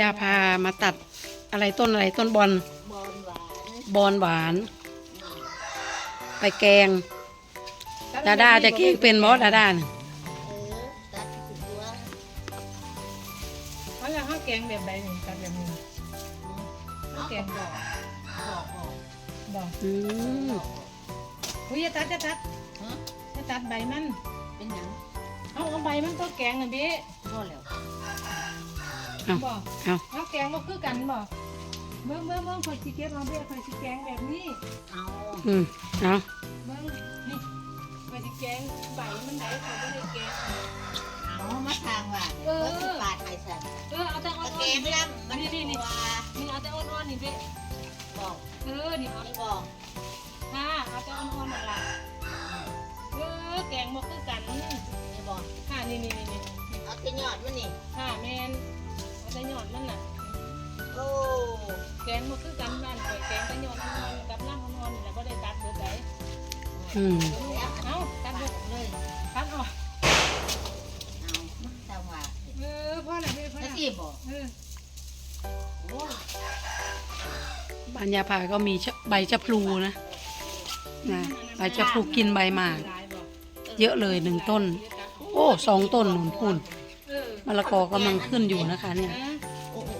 ย่าพามาตัดอะไรต้นอะไรต้นบอลบอลหวานบอลหวาน ไปแกง ดาดาจะแกงเป็นบอสดาดาน่ะเออตัดถึงตัวเขาจะข้าวแกงแบบใดหนึ่งกับแบบหนึ่งข้าวแกงดอกบอกออกดอกอืมอุ้ยอย่าตัดอย่าตัดฮะอย่าตัดใบมันเป็นหยังเอาเอาใบมันตัวแกงน่ะพี่พอแล้ว เอาบอกเอาข้าวแกงก็คือกันบอกเมื่อเมื่อเมื่อคอยชิเก็ตเราเบี้ยคอยชิแกงแบบนี้เอาอืมเอาเมื่อนี่คอยชิแกงใบมันไหนคอยไม่ได้แกงเอามาทางว่าเออเพื่อสิปาดไอ้สัตว์เออเอาแต่อ่ตะอนแกๆงนี่ล่ำมันนี่นี่นี่ว่านี่เอาแต่อ่อนๆนี่พี่บอกเออนี่เอานี่บอกค่ะเอาแต่อ่อนๆนั่นล่ะเออแกงบ่คือกันนี่บอกค่ะนี่นี่นี่นี่เอาที่ยอดมันนี่ค่ะแมน เอาแต่หยอดมันน่ะโอ้แกงมันคือกันบ้านข่อยแกงแต่หยอดนอนกับน้ำนอนนี่แหละก็ได้ตัดเบิดได้อืมเอ้าตัดปาเบิดดเลยตัดออกเอามาทางว่าเออพ่อน่ะพี่พ่อแล้วน่ะสิบอกเออโอ้บ้านยาพาก็มีชะใบชะพลูนะนะใบชะพลูกินใบหมากหลายบ่เยอะเลยหนึ่งต้น โอ้สองต้นหนุนพูนเออมะละกอกำลังขึ้นอยู่นะคะ เนี่ยเออโอ้โอ้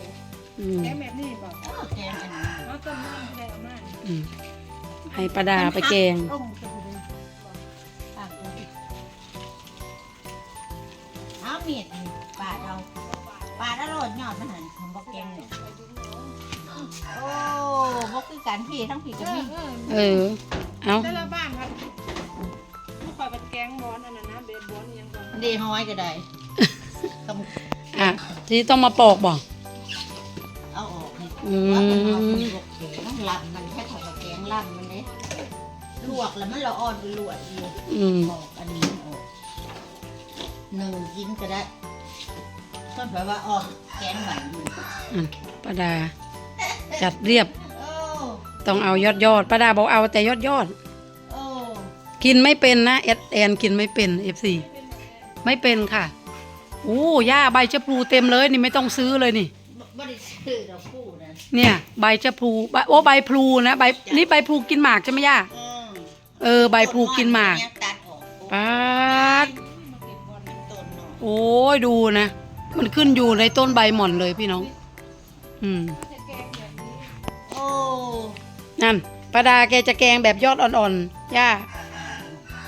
อืมแกงแบบนี้บ่โอ้แกงอันนี้เอาต้นน้ำได้เอามาอืมให้ประดาไปแกงต้มจะบ่ได้ปาดเลยเอาเมียดนี่ปาดเอาปาดแล้วโรดยอดมันหันของบอกแกงเนี่ยโอ้บอกคือกันพี่ทั้งพี่เอกับอพี่เออเออ เอาแต่ละบ้านครับลูกข่อยเป็นแกงบอนอันนั้นนะเบสบอนอิหยังก่อน เดห้อยก็ได้ คอะที่ต้องมาปอกบ่ำเอาออกนี่อืว่ามันเอามไปลวกแกงมันลำมันแค่ถอดแกงลำมันเนี่ยลวกแล้วมันละอ่อนลวกอยู่อืม ออกอันนี้ออกหนึ่งกินก็ได้ต้นแปลว่าออกแกงหวานอยู่อะประดา จัดเรียบโอ้ต้องเอายอดยอดประดาบอกเอาแต่ยอดยอดโอ้กินไม่เป็นนะเอดแอนกินไม่เป็นเอฟซีไม่เป็นค่ะ โอ้ย่าใบชะพลูเต็มเลยนี่ไม่ต้องซื้อเลยนี่บบ่ได้ซื้อดอกคู่นะเนี่ยใบชะพลูใบโอ้ใบพลูนะใบนี่ใบพลูกินหมากใช่ไหมย่าอืมเออใบพลูกินหมากเนี่ยตัดออกปาดต้นเนาะโอ้ยดูนะ มันขึ้นอยู่ในต้นใบหม่อนเลยพี่น้อง อืม โอ้นั่นประดาแกจะแกงแบบยอดอ่อนๆ ย่า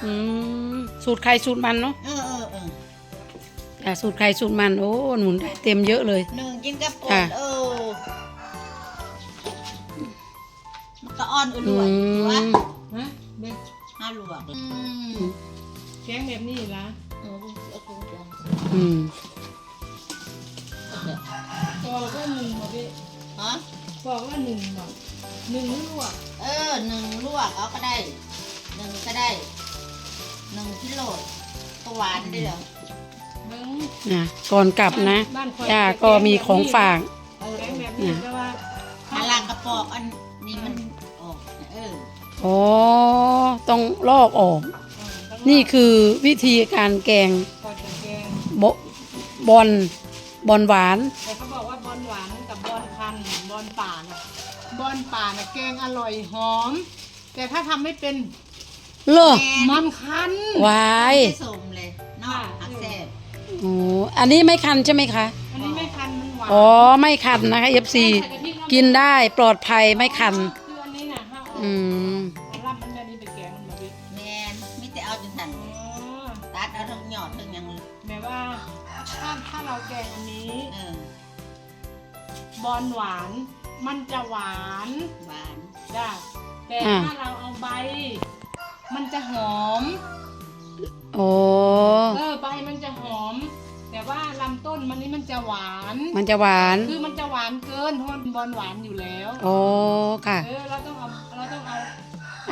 อืม สูตรใครสูตรมันเนาะเออเออเออ อะสูตรใครสูตรมันโอ้หนุนได้เต็มเยอะเลย หนึ่งกินกับกค่ะนเออมันก็อ่อนอุ่นอืๆวะมฮะเบ็ดห้าลวกอืมแกงแบบนี้ล่ะเออเอากูจะอืมปอกว่าหนึ่งบ่พี่ฮะปอกว่าหนึ่งบ่หนึ่งลวกเออหนึ่งลวกเอาก็ได้หนึ่งก็ได้หนึ่งกิโลก็หวานเดียวเบิ่ง นะก่อนกลับนะบ้านข่อยย่าก็มีของฝาก เออแกงแบบนี้แต่ว่าหาลางกระปอกอันนี้มันออกเอออ๋อ ต้องลอกออก นี่คือวิธีการแกงก่อนจะแกงบบอลบอลหวาน แต่เขาบอกว่าบอนหวานกับบอนคันบอนป่าน่ะบอนป่าน่ะแกงอร่อยหอม แต่ถ้าทำไม่เป็นเลอมันคัน วาย ไม่สมเลยเนาะหักแซ่บโอ้อันนี้ไม่คันใช่ไหมคะ อันนี้ไม่คันมันหวานอ๋อ ไม่คันนะคะ FC กินได้ปลอดภัยไม่คัน คืออันนี้น่ะห้าออกอืมเอาล่ำมันแบบนี้ไปแกงมันมาเป็นแมนมิแต่เอาจนสันอ๋อตัดเอาทั้งหยอดทั้งหยังเลยแบบว่าถ้าถ้าเราแกงอันนี้ เออบอนหวาน มันจะหวานหวานจ้ะแต่อ่า ถ้าเราเอาใบ มันจะหอม โอ้เออใบมันจะหอม แต่ว่าลำต้นมันนี่มันจะหวาน มันจะหวาน คือมันจะหวานเกินเพราะมันเป็นบอลหวานอยู่แล้วโอ้ค่ะ เออ เราต้องเอา เราต้องเอา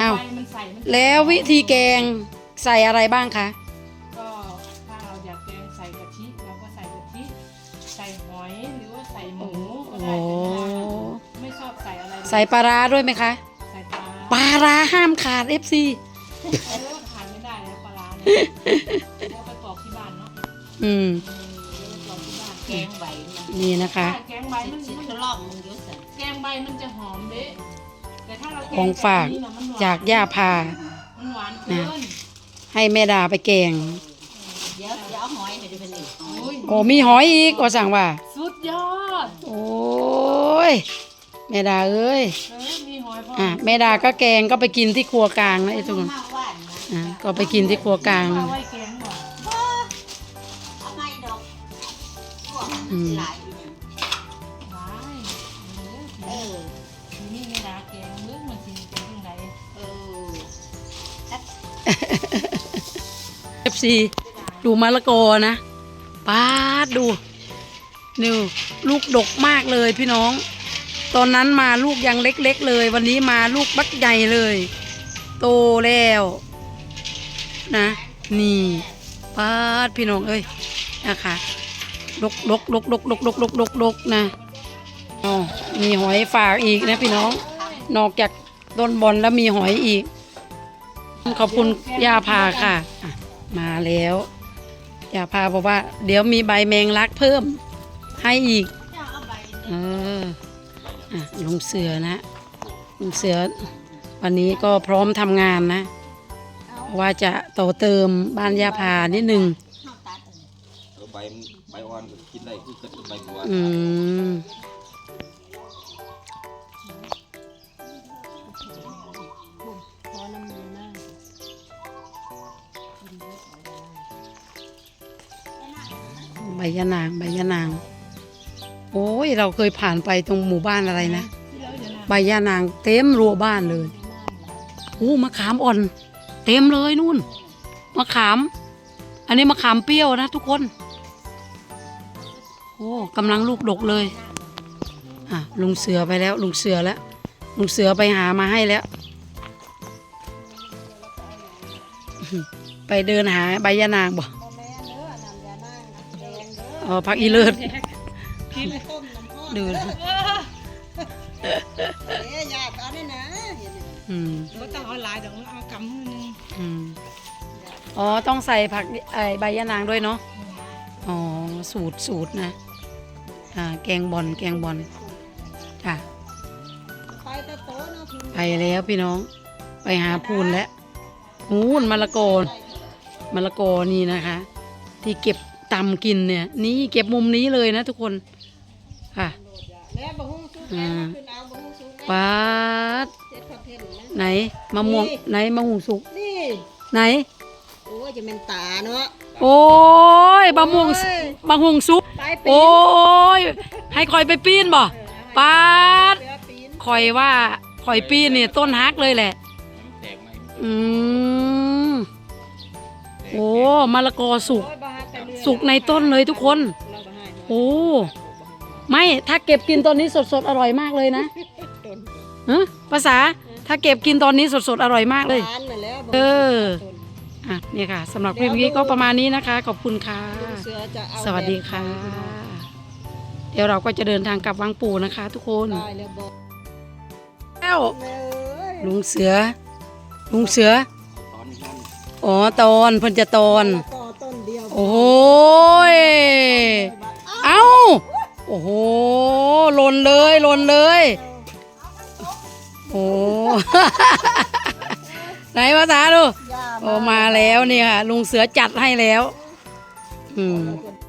อ้าว ใบมันใส่มันจะแล้ววิธีแกงใส่อะไรบ้างคะ ก็ถ้าเราอยากแกงใส่กะทิเราก็ใส่กะทิ ใส่หอยหรือว่าใส่หมูก็โอ้ได้แต่ไม่ชอบใส่อะไรเลยใส่ปลาร้าด้วยไหมคะ ใส่ปลาปลาร้าห้ามขาด FC เออขาดไม่ได้แล้วปลาร้าเนี่ยเราไปป อกที่บ้านเนาะอืมเออเราไปปอกที่บ้านแกงใบมันนี่นะคะแกงใบมันสิมันทดลองมึงอยู่สั่นแกงใบมันจะหอมเด้แต่ถ้าเราแของฝาก แบบนี้น่ะมันหวนจากย่าพา มันหวานเกินให้แม่ดาไปแกง เดี๋ยวเดี๋ยวเอาหอยให้ดูเป็นนี่โอ้ยโอ้มีหอยอีกว่าสั่งว่า สุดยอดโอ้ยแม่ดาเอ้ย เออมีหอยพออะแม่ดาก็แกงก็ไปกินที่ครัวกลางนะไอ้ทุกคน มากว่านนะอะก็ไปกินที่ครัวกลาง เอาไว้แก อืม หลายอยู่นี่หวานเออทีนี้เวลาแกงเรื่องมันสิเป็นยังไงเออเอฟซีดูมะละกอนะป้าดดูนิวลูกดกมากเลยพี่น้อง ตอนนั้นมาลูกยังเล็กๆเลย วันนี้มาลูกบักใหญ่เลย โตแล้ว นะ นี่ป้าดพี่น้องเอ้ยนะคะ ลกลกลกลกลกลกลกลกลกนะอ๋อมีหอยฝากอีกนะพี่น้อง นอกจากต้นบอลแล้วมีหอยอีก ขอบคุณย่าพาค่ะ มาแล้วย่าพาบอกว่า เดี๋ยวมีใบแมงลักเพิ่ม ให้อีกเอออะลุงเสือนะลุงเสือ วันนี้ก็พร้อมทำงานนะ ว่าจะต่อเติมบ้านย่าพานิดนึงใบ อ่อนกินได้คือกับใบบัวอืมใบยะนางใบยะนาง โอ้ยเราเคยผ่านไปตรงหมู่บ้านอะไรนะใบยานางเต็มรั้วบ้านเลยอู้มะขามอ่อน เต็มเลยนู่นมะขาม อันนี้มะขามเปรี้ยวนะทุกคน อ้กำลังลูกดกเลยอะลุงเสือไปแล้วลุงเสือแล้วลุงเสือไปหามาให้แล้ว ไปเดินหาใบยานางบ่อ๋อพักอีเลิศดูนะเอ๊ะอยากเอาได้นะเห็นไหมอืมก็ต้องเอาหลายดอกเอากำมือนึงอืมอ๋อ ต้องใส่ผักไอใบยะนางด้วยเนาะ อ๋อ สูตรสูตรนะ อ่าแกงบอลแกงบอลจ้ะไปตะโตเนาะพี่ไปแล้วพี่น้อง ไปหาพูนแล้วมูนมะละกอมะละกอนี่นะคะ ที่เก็บตำกินเนี่ย นี่เก็บมุมนี้เลยนะทุกคนค่ะแล้วบ่ฮู้สุกอ่าแล้วขึ้นเอาบ่ฮู้สุกแล้วปาดเจ็ดคอนเทนต์นะไหนมะม่วงนี่ไหนมะม่วงสุกนี่ไหนโอ้ยจะเป็นตาเนาะโอ้ยมะม่วง มะม่วงสุกไปปีนโอ้ย ให้คอยไปปีนบ่ปาดเสือปีนคอยว่าคอยปีนเนี่ยต้นฮักเลยแหละ แตกไหมอืมโอ้มะละกอสุก โอ้ยบ่ฮักแต่เรือสุกในต้นเลยทุกคน เราบ่ให้โอ้ ไม่ถ้าเก็บกินตอนนี้สดๆ อร่อยมากเลยนะต้นฮะภาษาถ้าเก็บกินตอนนี้สดๆ อร่อยมากเลยหวานนั่นแหละบ่เออต้นอะเนี่ยค่ะสำหรับคลิปนี้ก็ประมาณนี้นะคะ ขอบคุณค่ะ สือจะเอาสวัสดีค่ะแบบไหนเดี๋ยวเราก็จะเดินทางกลับวังปู่นะคะ ทุกคนได้แล้วบอกแล้วแม่เอ้ยลุงเสือ ลุงเสือตอนนั้นอ๋อตอนเพิ่นจะตอนต่อต้นเดียวโอ้ยเอ้า โอ้โหหล่นเลยหล่นเลยโอ้ไหนภาษาดูย่าโอ้มาแล้วนี่ค่ะ ลุงเสือจัดให้แล้ว 嗯。